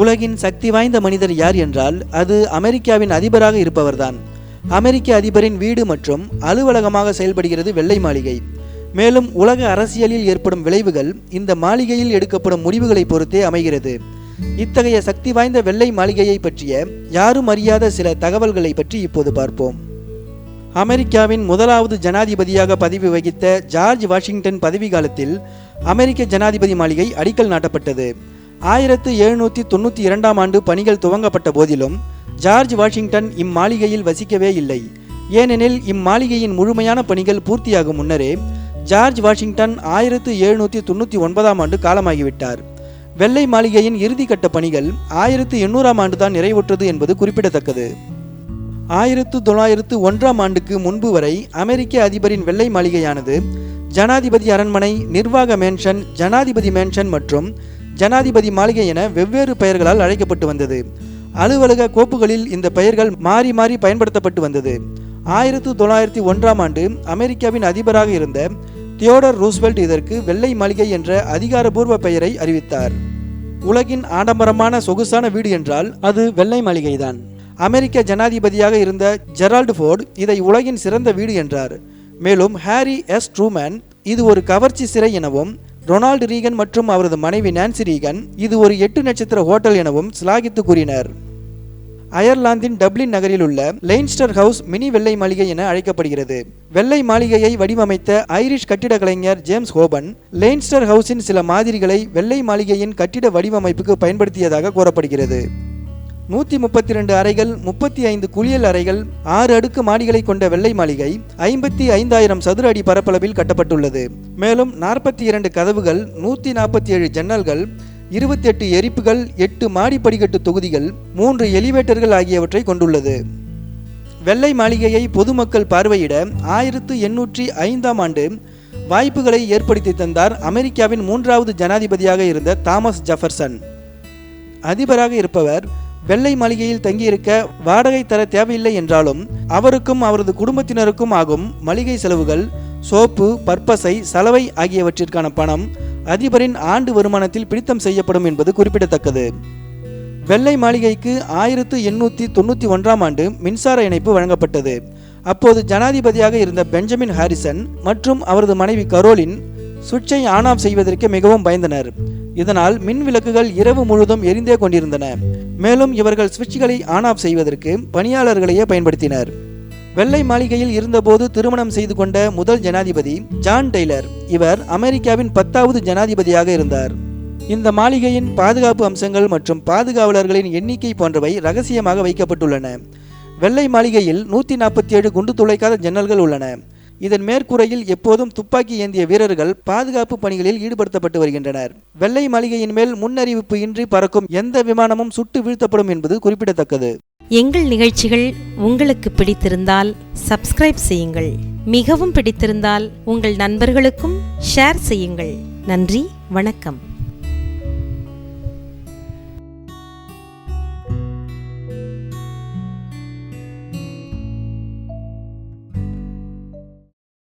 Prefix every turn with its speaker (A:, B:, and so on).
A: உலகின் சக்தி வாய்ந்த மனிதர் யார் என்றால் அது அமெரிக்காவின் அதிபராக இருப்பவர்தான். அமெரிக்க அதிபரின் வீடு மற்றும் அலுவலகமாக செயல்படுகிறது வெள்ளை மாளிகை. மேலும் உலக அரசியலில் ஏற்படும் விளைவுகள் இந்த மாளிகையில் எடுக்கப்படும் முடிவுகளை பொறுத்தே அமைகிறது. இத்தகைய சக்தி வாய்ந்த வெள்ளை மாளிகையை பற்றிய யாரும் அறியாத சில தகவல்களை பற்றி இப்போது பார்ப்போம். அமெரிக்காவின் முதலாவது ஜனாதிபதியாக பதவி வகித்த ஜார்ஜ் வாஷிங்டன் பதவி காலத்தில் அமெரிக்க ஜனாதிபதி மாளிகை அடிக்கல் நாட்டப்பட்டது. ஆயிரத்து எழுநூற்றி தொண்ணூற்றி இரண்டாம் ஆண்டு பணிகள் துவங்கப்பட்ட போதிலும் ஜார்ஜ் வாஷிங்டன் இம்மாளிகையில் வசிக்கவே இல்லை. ஏனெனில் இம்மாளிகையின் முழுமையான பணிகள் பூர்த்தியாகும் முன்னரே ஜார்ஜ் வாஷிங்டன் ஆயிரத்து எழுநூற்றி தொண்ணூற்றி ஒன்பதாம் ஆண்டு காலமாகிவிட்டார். வெள்ளை மாளிகையின் இறுதிக்கட்ட பணிகள் ஆயிரத்து எண்ணூறாம் ஆண்டு தான் நிறைவுற்றது என்பது குறிப்பிடத்தக்கது. ஆயிரத்து தொள்ளாயிரத்து ஒன்றாம் ஆண்டுக்கு முன்பு வரை அமெரிக்க அதிபரின் வெள்ளை மாளிகையானது ஜனாதிபதி அரண்மனை நிர்வாக மேன்ஷன் ஜனாதிபதி மேன்ஷன் மற்றும் ஜனாதிபதி மாளிகை என வெவ்வேறு பெயர்களால் அழைக்கப்பட்டு வந்தது. அலுவலக கோப்புகளில் இந்த பெயர்கள் மாறி மாறி பயன்படுத்தப்பட்டு வந்தது. ஆயிரத்து தொள்ளாயிரத்தி ஒன்றாம் ஆண்டு அமெரிக்காவின் அதிபராக இருந்த தியோடர் ரூஸ்வெல்ட் இதற்கு வெள்ளை மாளிகை என்ற அதிகாரபூர்வ பெயரை அறிவித்தார். உலகின் ஆடம்பரமான சொகுசான வீடு என்றால் அது வெள்ளை மாளிகைதான். அமெரிக்க ஜனாதிபதியாக இருந்த ஜெரால்டு ஃபோர்டு இதை உலகின் சிறந்த வீடு என்றார். மேலும் ஹாரி எஸ் ட்ரூமேன் இது ஒரு கவர்ச்சி சிறை எனவும் ரொனால்டு ரீகன் மற்றும் அவரது மனைவி நான்சி ரீகன் இது ஒரு எட்டு நட்சத்திர ஹோட்டல் எனவும் சிலாகித்து கூறினர். அயர்லாந்தின் டப்ளின் நகரில் உள்ள லெயின்ஸ்டர் ஹவுஸ் மினி வெள்ளை மாளிகை என அழைக்கப்படுகிறது. வெள்ளை மாளிகையை வடிவமைத்த ஐரிஷ் கட்டிட கலைஞர் ஜேம்ஸ் ஹோபன் லெயின்ஸ்டர் ஹவுஸின் சில மாதிரிகளை வெள்ளை மாளிகையின் கட்டிட வடிவமைப்புக்கு பயன்படுத்தியதாக கூறப்படுகிறது. நூற்றி முப்பத்தி ரெண்டு அறைகள் முப்பத்தி ஐந்து குளியல் அறைகள் ஆறு அடுக்கு மாடிகளை கொண்ட வெள்ளை மாளிகை ஐம்பத்தி ஐந்தாயிரம் சதுர அடி பரப்பளவில் கட்டப்பட்டுள்ளது. மேலும் நாற்பத்தி இரண்டு கதவுகள் நூற்றி நாற்பத்தி ஏழு ஜன்னல்கள் இருபத்தி எட்டு எரிப்புகள் எட்டு மாடி படிக்கட்டு தொகுதிகள் மூன்று எலிவேட்டர்கள் ஆகியவற்றை கொண்டுள்ளது. வெள்ளை மாளிகையை பொதுமக்கள் பார்வையிட ஆயிரத்து எண்ணூற்றி ஐந்தாம் ஆண்டு வாய்ப்புகளை ஏற்படுத்தி தந்தார் அமெரிக்காவின் மூன்றாவது ஜனாதிபதியாக இருந்த தாமஸ் ஜெஃபர்சன். அதிபராக இருப்பவர் வெள்ளை மாளிகையில் தங்கியிருக்க வாடகை தர தேவையில்லை என்றாலும் அவருக்கும் அவரது குடும்பத்தினருக்கும் ஆகும் மளிகை செலவுகள் சோப்பு பற்பசை சலவை ஆகியவற்றிற்கான பணம் அதிபரின் ஆண்டு வருமானத்தில் பிடித்தம் செய்யப்படும் என்பது குறிப்பிடத்தக்கது. வெள்ளை மாளிகைக்கு ஆயிரத்து எண்ணூற்றி தொண்ணூற்றி ஒன்றாம் ஆண்டு மின்சார இணைப்பு வழங்கப்பட்டது. அப்போது ஜனாதிபதியாக இருந்த பெஞ்சமின் ஹாரிசன் மற்றும் அவரது மனைவி கரோலின் சுவிட்சை ஆன் ஆஃப் செய்வதற்கு மிகவும் பயந்தனர். இதனால் மின் விளக்குகள் இரவு முழுதும் எரிந்தே கொண்டிருந்தன. மேலும் இவர்கள் சுவிட்சுகளை ஆன் ஆஃப் செய்வதற்கு பணியாளர்களையே பயன்படுத்தினர். வெள்ளை மாளிகையில் இருந்தபோது திருமணம் செய்து கொண்ட முதல் ஜனாதிபதி ஜான் டெய்லர் இவர் அமெரிக்காவின் பத்தாவது ஜனாதிபதியாக இருந்தார். இந்த மாளிகையின் பாதுகாப்பு அம்சங்கள் மற்றும் பாதுகாவலர்களின் எண்ணிக்கை போன்றவை ரகசியமாக வைக்கப்பட்டுள்ளன. வெள்ளை மாளிகையில் நூற்றி நாற்பத்தி ஏழு குண்டு துளைக்காத ஜன்னல்கள் உள்ளன. இதன் மேற்கூரையில் எப்போதும் துப்பாக்கி ஏந்திய வீரர்கள் பாதுகாப்பு பணிகளில் ஈடுபடுத்தப்பட்டு வருகின்றனர். வெள்ளை மாளிகையின் மேல் முன்னறிவிப்பு இன்றி பறக்கும் எந்த விமானமும் சுட்டு வீழ்த்தப்படும் என்பது குறிப்பிடத்தக்கது.
B: எங்கள் நிகழ்ச்சிகள் உங்களுக்கு பிடித்திருந்தால் சப்ஸ்கிரைப் செய்யுங்கள். மிகவும் பிடித்திருந்தால் உங்கள் நண்பர்களுக்கும் ஷேர் செய்யுங்கள். நன்றி வணக்கம்.